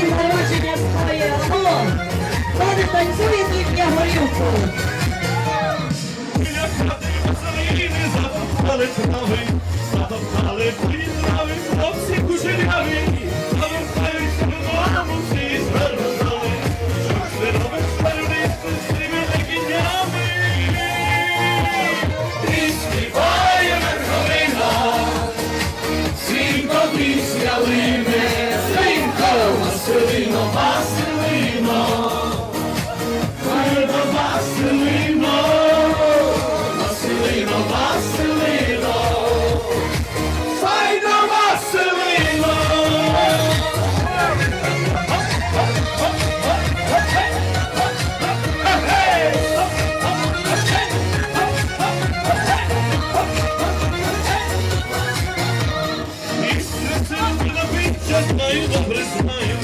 день народження своє село. Вони танцюють їхню горілку. Затоптали трави, затоптали трави, хлопці кужеляві. знаю, добре знаю,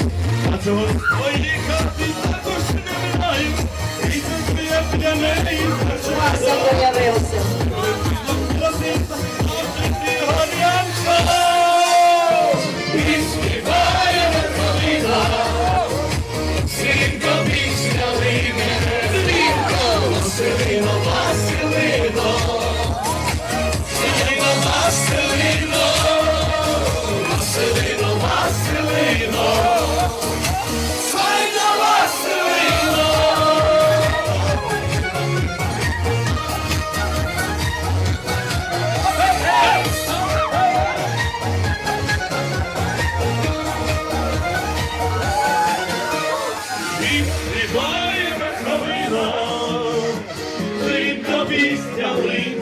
а цього твої хати також не знаю, І тут я п'яний, прочувався. Рибає без хавина, рідна пісня лине.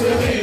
Yes,